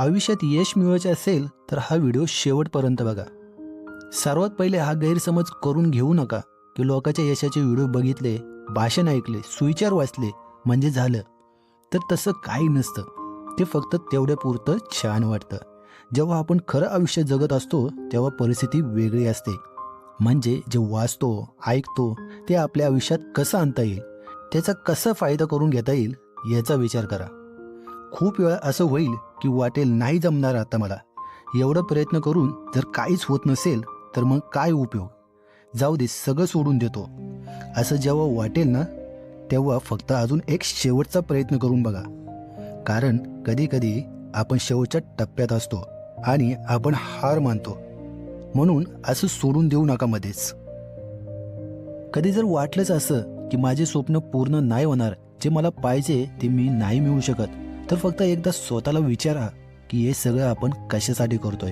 आयुष्यात यश मिळवायचे असेल तर हा व्हिडिओ शेवटपर्यंत बघा. सर्वात पहिले हा गैरसमज करून घेऊ नका की लोकांच्या यशाचे व्हिडिओ बघितले भाषण ऐकले सुविचार वाचले म्हणजे झालं. तर तसं काही नसतं. ते फक्त तेवढ्या पुरतं छान वाटतं. जेव्हा आपण खरं आयुष्य जगत असतो तेव्हा परिस्थिती वेगळी असते. म्हणजे जे वाचतो ऐकतो ते आपल्या आयुष्यात कसं आणता येईल त्याचा कसा फायदा करून घेता येईल याचा विचार करा. खूप वेळा असं होईल की वाटेल नाही जमणार आता मला. एवढा प्रयत्न करून जर काहीच होत नसेल तर मग काय उपयोग? जाऊ दे सगळं सोडून देतो. असं जेव्हा वाटेल ना तेव्हा फक्त अजून एक शेवटचा प्रयत्न करून बघा. कारण कधी कधी आपण शेवटच्या टप्प्यात असतो आणि आपण हार मानतो. म्हणून असं सोडून देऊ नका मध्येच. कधी जर वाटलंच असं की माझे स्वप्न पूर्ण नाही होणार जे मला पाहिजे ते मी नाही मिळू शकत तर फक्त एकदा स्वतःला विचारा की हे सगळं आपण कशासाठी करतोय?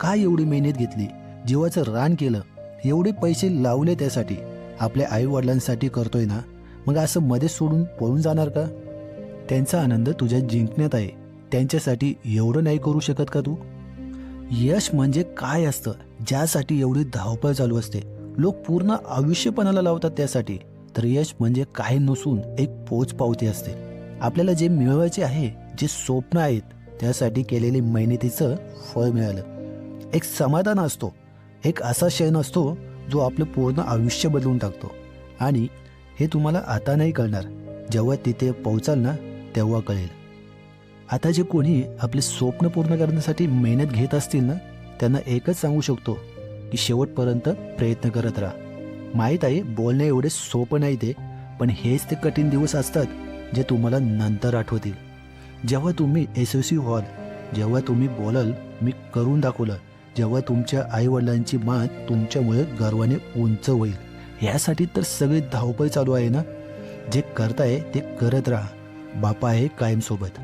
काय एवढी मेहनत घेतली? जीवाचं रान केलं? एवढे पैसे लावले त्यासाठी? आपल्या आईवडिलांसाठी करतोय ना? मग असं मध्ये सोडून पळून जाणार का? त्यांचा आनंद तुझ्या जिंकण्यात आहे. त्यांच्यासाठी एवढं नाही करू शकत का तू? यश म्हणजे काय असतं? ज्यासाठी एवढी धावपळ चालू असते. लोक पूर्ण आयुष्यपणाला लावतात त्यासाठी. तर यश म्हणजे काही नसून एक पोच पावती असते. आपल्याला जे मिळवायचे आहे जे स्वप्न आहेत त्यासाठी केलेली मेहनतीचं फळ मिळालं. एक समाधान असतो. एक असा क्षण असतो जो आपलं पूर्ण आयुष्य बदलून टाकतो. आणि हे तुम्हाला आता नाही कळणार. जेव्हा तिथे पोहोचाल ना तेव्हा कळेल. आता जे कोणी आपले स्वप्न पूर्ण करण्यासाठी मेहनत घेत असतील ना त्यांना एकच सांगू शकतो की शेवटपर्यंत प्रयत्न करत राहा. माहीत आहे बोलणे एवढे सोपं नाही ते पण हेच ते कठीण दिवस असतात जे तुम्हाला नंतर आठवतील. जेव्हा तुम्ही यशस्वी व्हाल जेव्हा तुम्ही बोलाल मी करून दाखवलं. जेव्हा तुमच्या आईवडिलांची मान तुमच्यामुळे गर्वाने उंच होईल. यासाठी तर सगळी धावपळ चालू आहे ना? जे करताय ते करत राहा. बापा आहे कायमसोबत.